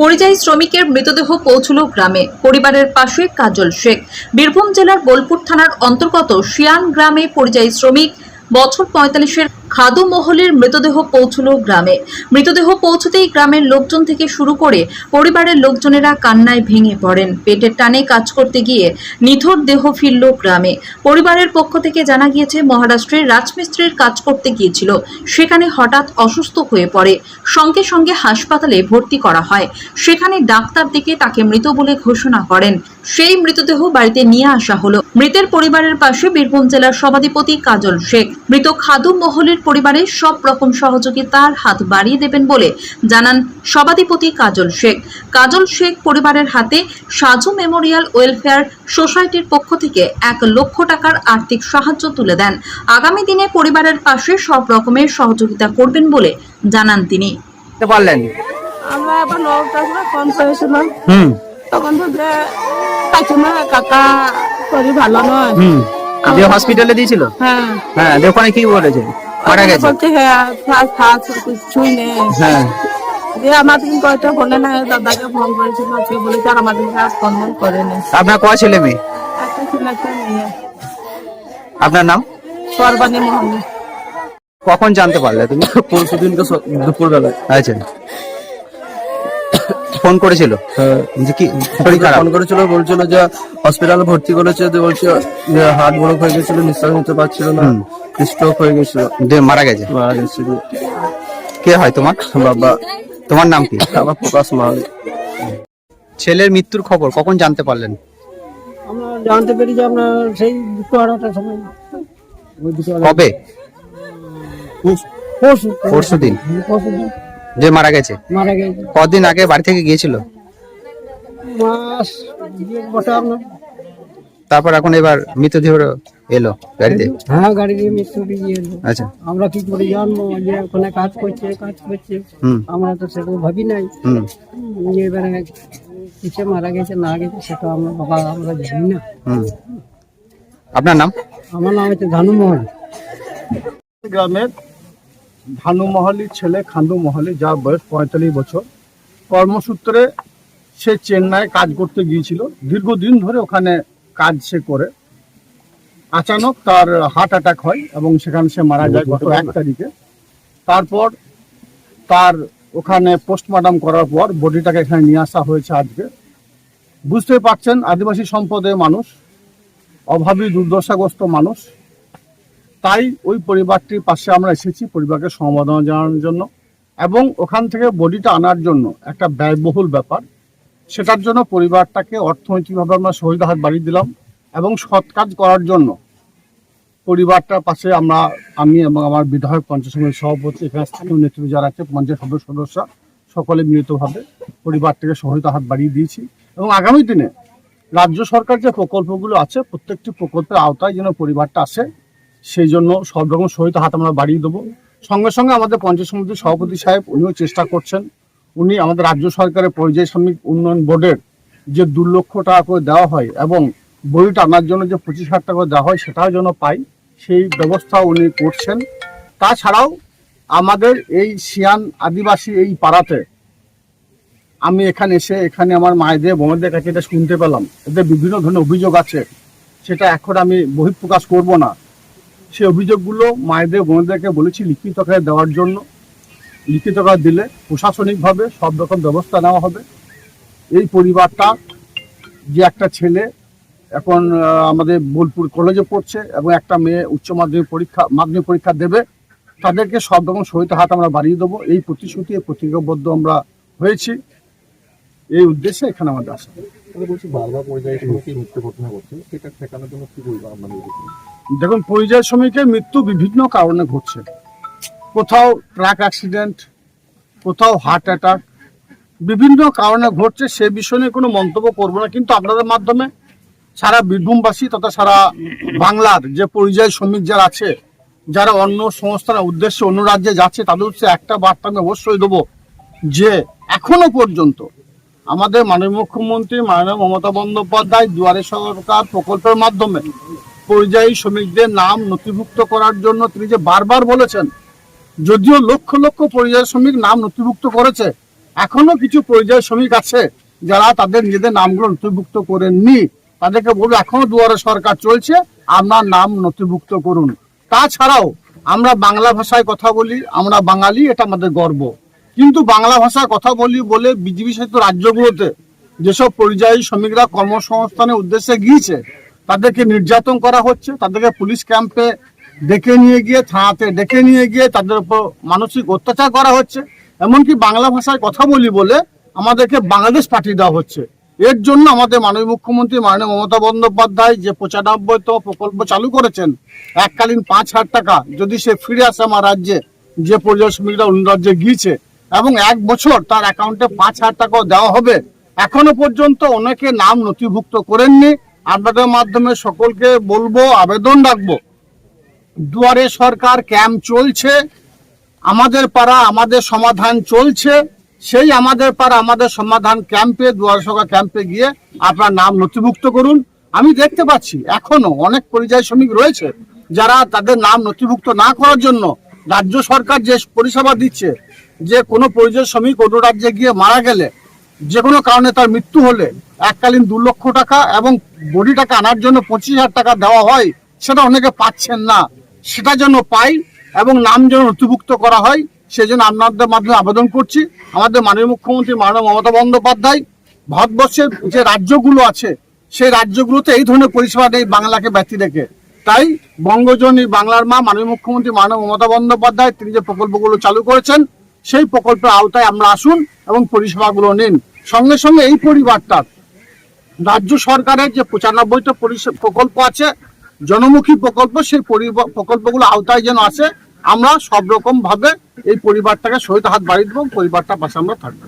পরিযায়ী শ্রমিকের মৃতদেহ পৌঁছল গ্রামে। পরিবারের পাশে কাজল শেখ। বীরভূম জেলার বোলপুর থানার অন্তর্গত শিয়ান গ্রামে পরিযায়ী শ্রমিক বছর পঁয়তাল্লিশের খাদু মহলের মৃতদেহ পৌঁছল গ্রামে। মৃতদেহ পৌঁছতেই গ্রামের লোকজন থেকে শুরু করে পরিবারের লোকজনেরা কান্নায় ভেঙে পড়েন। পেটের টানে কাজ করতে গিয়ে নিথর দেহ ফিরল গ্রামে। পরিবারের পক্ষ থেকে জানা গিয়েছে, মহারাষ্ট্রের রাজমিস্ত্রির কাজ করতে গিয়েছিল। সেখানে হঠাৎ অসুস্থ হয়ে পড়ে। সঙ্গে সঙ্গে হাসপাতালে ভর্তি করা হয়। সেখানে ডাক্তার দেখে তাকে মৃত বলে ঘোষণা করেন। সেই মৃতদেহ বাড়িতে নিয়ে আসা হলো। মৃতের পরিবারের পাশে বীরভূম জেলার সভাধিপতি কাজল শেখ। মৃত খাদু মহলের পরিবারের সব রকম সহযোগিতার হাত বাড়িয়ে দেবেন বলে জানান সভাধিপতি কাজল শেখ। কাজল শেখ পরিবারের হাতে সাজু মেমোরিয়াল ওয়েলফেয়ার সোসাইটির পক্ষ থেকে এক লক্ষ টাকার আর্থিক সাহায্য তুলে দেন। আগামী দিনে পরিবারের পাশে সব রকমের সহযোগিতা করবেন বলে জানান তিনি। পারলেন? আমরা হুম। তখন তো যে পাইছো না কাকা শরীর ভালো নয়। হসপিটালে দিয়েছিল? হ্যাঁ। হ্যাঁ ওখানে কি বলেছে মারা গেছে? বলছে হ্যাঁ ফাঁস ফাঁস কিছুই নেই। হ্যাঁ। ফোন করেনি। আপনার কয় ছেলে মেয়ে? আপনার নাম? মোহাম্মদ কখন জানতে পারলে তুমি? পরশু দিনকে দুপুর বেলায় আচ্ছা। ফোন করেছিল? যে কি শরীর খারাপ। ফোন করেছিল বলছিল যে হসপিটালে ভর্তি করেছে দিয়ে বলছে যে হার্ট ব্লক হয়ে গেছিল নিঃশ্বাস নিতে পারছিল না স্ট্রোক হয়ে গেছিল। দিয়ে মারা গেছে। মারা গেছে। দিয়ে। কে হয় তোমার? বাবা। তোমার নাম কি? আমার প্রকাশ মাল। ছেলের মৃত্যুর খবর কখন জানতে পারলেন? আমরা জানতে পেরেছি যে আপনার সেই দুটো আড়াইটার সময়। কবে? পরশু পরশু দিন। পরশু দিন। যে মারা গেছে? মারা গেছে। কদিন আগে বাড়ি থেকে গিয়েছিল? মাস বছর তারপর এখন এবার মৃতদেহ এলো গাড়িতে? হ্যাঁ গাড়ি দিয়ে মৃত্যু এলো। আচ্ছা। আমরা কি করে জানব যে ওখানে কাজ করছে কাজ করছে? আমরা তো সেটা ভাবি নাই। হুম। যে এবারে কিসে মারা গেছে না গেছে সেটা আমরা বাবা আমরা জানি না। হুম। আপনার নাম? আমার নাম হচ্ছে ধানুমোহন গ্রামের ভানু মহলির ছেলে খান্দু মহলি যার বয়স পঁয়তাল্লিশ বছর। কর্মসূত্রে সে চেন্নাই কাজ করতে গিয়েছিল। দীর্ঘদিন ধরে ওখানে কাজ সে করে। আচানক তার হার্ট অ্যাটাক হয় এবং সেখানে সে মারা যায় গত এক তারিখে। তারপর তার ওখানে পোস্টমর্টম করার পর বডিটাকে এখানে নিয়ে আসা হয়েছে আজকে। বুঝতে পারছেন, আদিবাসী সম্পদের মানুষ, অভাবী, দুর্দশাগ্রস্ত মানুষ তাই ওই পরিবারটির পাশে আমরা এসেছি পরিবারকে সমবেদনা জানানোর জন্য এবং ওখান থেকে বডিটা আনার জন্য একটা ব্যয়বহুল ব্যাপার। সেটার জন্য পরিবারটাকে অর্থনৈতিকভাবে আমরা সহিত হাত বাড়িয়ে দিলাম এবং সৎ কাজ করার জন্য পরিবারটার পাশে আমরা, আমি এবং আমার বিধায়ক পঞ্চায়েত সমিতির সভাপতি এখানে স্থানীয় নেতৃত্ব যারা আছে, পঞ্চায়েত সদস্য সদস্য সকলে মিলিতভাবে পরিবারটাকে সহায়তা হাত বাড়িয়ে দিয়েছি এবং আগামী দিনে রাজ্য সরকার যে প্রকল্পগুলো আছে, প্রত্যেকটি প্রকল্পের আওতায় যেন পরিবারটা আসে সেই জন্য সব রকম সহিত হাত আমরা বাড়িয়ে দেবো। সঙ্গে সঙ্গে আমাদের পঞ্চায়েত সমিতির সভাপতি সাহেব, উনিও চেষ্টা করছেন। উনি আমাদের রাজ্য সরকারের পরিযায়ী শ্রমিক উন্নয়ন বোর্ডের যে দু লক্ষ টাকা করে দেওয়া হয় এবং বইটা আনার জন্য যে পঁচিশ হাজার টাকা করে দেওয়া হয় সেটাও যেন পাই, সেই ব্যবস্থা উনি করছেন। তাছাড়াও আমাদের এই সিয়ান আদিবাসী এই পাড়াতে আমি এখানে এসে এখানে আমার মায়েদের, বোনদের কাছে এটা শুনতে পেলাম। এদের বিভিন্ন ধরনের অভিযোগ আছে, সেটা এখন আমি বহিঃপ্রকাশ করব না। সেই অভিযোগগুলো মায়েদের বোনদেরকে বলেছি লিখিত আকারে দেওয়ার জন্য। লিখিত আকারে দিলে প্রশাসনিকভাবে সব রকম ব্যবস্থা নেওয়া হবে। এই পরিবারটা যে একটা ছেলে এখন আমাদের বোলপুর কলেজে পড়ছে এবং একটা মেয়ে উচ্চ মাধ্যমিক পরীক্ষা মাধ্যমিক পরীক্ষা দেবে, তাদেরকে সব রকম সহিত হাত আমরা বাড়িয়ে দেবো। এই প্রতিশ্রুতি প্রতিজ্ঞাবদ্ধ আমরা হয়েছি। এই উদ্দেশ্যে এখানে আমাদের আসা। বলছি বারবার পর্যায়ে শ্রমিকের মৃত্যু ঘটনা ঘটছে সেটা ঠেকানোর জন্য কি বলব দেখুন পরিযায়ী শ্রমিকের মৃত্যু বিভিন্ন কারণে ঘটছে। কোথাও ট্রাক অ্যাক্সিডেন্ট কোথাও হার্ট অ্যাটাক বিভিন্ন কারণে ঘটছে সে বিষয়ে নিয়ে কোনো মন্তব্য করব না। কিন্তু আপনাদের মাধ্যমে সারা বীরভূমবাসী তথা সারা বাংলার যে পরিযায়ী শ্রমিক যারা আছে যারা অন্য সংস্থার উদ্দেশ্যে অন্য রাজ্যে যাচ্ছে তাদের হচ্ছে একটা বার্তা আমি অবশ্যই দেবো যে এখনও পর্যন্ত আমাদের মাননীয় মুখ্যমন্ত্রী মাননীয় মমতা বন্দ্যোপাধ্যায় দুয়ারে সরকার প্রকল্পের মাধ্যমে পরিযায়ী শ্রমিকদের নাম নথিভুক্ত করার জন্য তিনি যে বারবার বলেছেন, যদিও লক্ষ লক্ষ পরিযায়ী শ্রমিক নাম নথিভুক্ত করেছে, এখনও কিছু পরিযায়ী শ্রমিক আছে যারা তাদের নিজেদের নামগুলো নথিভুক্ত করেননি। তাদেরকে বলব, এখনও দুয়ারে সরকার চলছে, আপনার নাম নথিভুক্ত করুন। তাছাড়াও আমরা বাংলা ভাষায় কথা বলি, আমরা বাঙালি, এটা আমাদের গর্ব। কিন্তু বাংলা ভাষায় কথা বলি বলে বিজেপি শাসিত রাজ্যগুলোতে যেসব পরিযায়ী শ্রমিকরা কর্মসংস্থানের উদ্দেশ্যে গিয়েছে, তাদেরকে নির্যাতন করা হচ্ছে, তাদেরকে পুলিশ ক্যাম্পে ডেকে নিয়ে গিয়ে, থানাতে ডেকে নিয়ে গিয়ে তাদের উপর মানসিক অত্যাচার করা হচ্ছে। এমনকি বাংলা ভাষায় কথা বলি বলে আমাদেরকে বাংলাদেশ পাঠিয়ে দেওয়া হচ্ছে। এর জন্য আমাদের মাননীয় মুখ্যমন্ত্রী মাননীয় মমতা বন্দ্যোপাধ্যায় যে পঁচানব্বইতম প্রকল্প চালু করেছেন, এককালীন পাঁচ হাজার টাকা, যদি সে ফিরে আসে আমার রাজ্যে, যে পরিযায়ী শ্রমিকরা অন্য রাজ্যে গিয়েছে এবং এক বছর তার অ্যাকাউন্টে পাঁচ হাজার টাকাও দেওয়া হবে। এখনও পর্যন্ত অনেকে নাম নথিভুক্ত করেননি। আপনাদের মাধ্যমে সকলকে বলব, আবেদন রাখব। দুয়ারে সরকার ক্যাম্প চলছে, আমাদের পাড়া আমাদের সমাধান চলছে। সেই আমাদের পাড়া আমাদের সমাধান ক্যাম্পে, দুয়ারে সরকার ক্যাম্পে গিয়ে আপনার নাম নথিভুক্ত করুন। আমি দেখতে পাচ্ছি, এখনও অনেক পরিযায়ী শ্রমিক রয়েছে যারা তাদের নাম নথিভুক্ত না করার জন্য রাজ্য সরকার যে পরিষেবা দিচ্ছে, যে কোনো পরিযায়ী শ্রমিক অন্য রাজ্যে গিয়ে মারা গেলে, যে কোনো কারণে তার মৃত্যু হলে এককালীন দু লক্ষ টাকা এবং বডি টাকা আনার জন্য পঁচিশ হাজার টাকা দেওয়া হয়, সেটা অনেকে পাচ্ছেন না। সেটা যেন পাই এবং নাম যেন নথিভুক্ত করা হয় সেই জন্য আপনাদের মাধ্যমে আবেদন করছি। আমাদের মাননীয় মুখ্যমন্ত্রী মাননীয় মমতা বন্দ্যোপাধ্যায়, ভারতবর্ষের যে রাজ্যগুলো আছে, সেই রাজ্যগুলোতে এই ধরনের পরিষেবা নেই বাংলাকে ব্যতি রেখে। তাই বঙ্গজনী বাংলার মা, মাননীয় মুখ্যমন্ত্রী মাননীয় মমতা বন্দ্যোপাধ্যায় তিনি যে প্রকল্পগুলো চালু করেছেন, সেই প্রকল্পের আওতায় আমরা আসুন এবং পরিষেবাগুলো নিন। সঙ্গে সঙ্গে এই পরিবারটার রাজ্য সরকারের যে পঁচানব্বইটা প্রকল্প আছে, জনমুখী প্রকল্প, সেই প্রকল্পগুলো আওতায় যেন আসে, আমরা সব রকম ভাবে এই পরিবারটাকে সহিত হাত বাড়িয়ে দেবো পরিবারটার পাশে আমরা থাকব।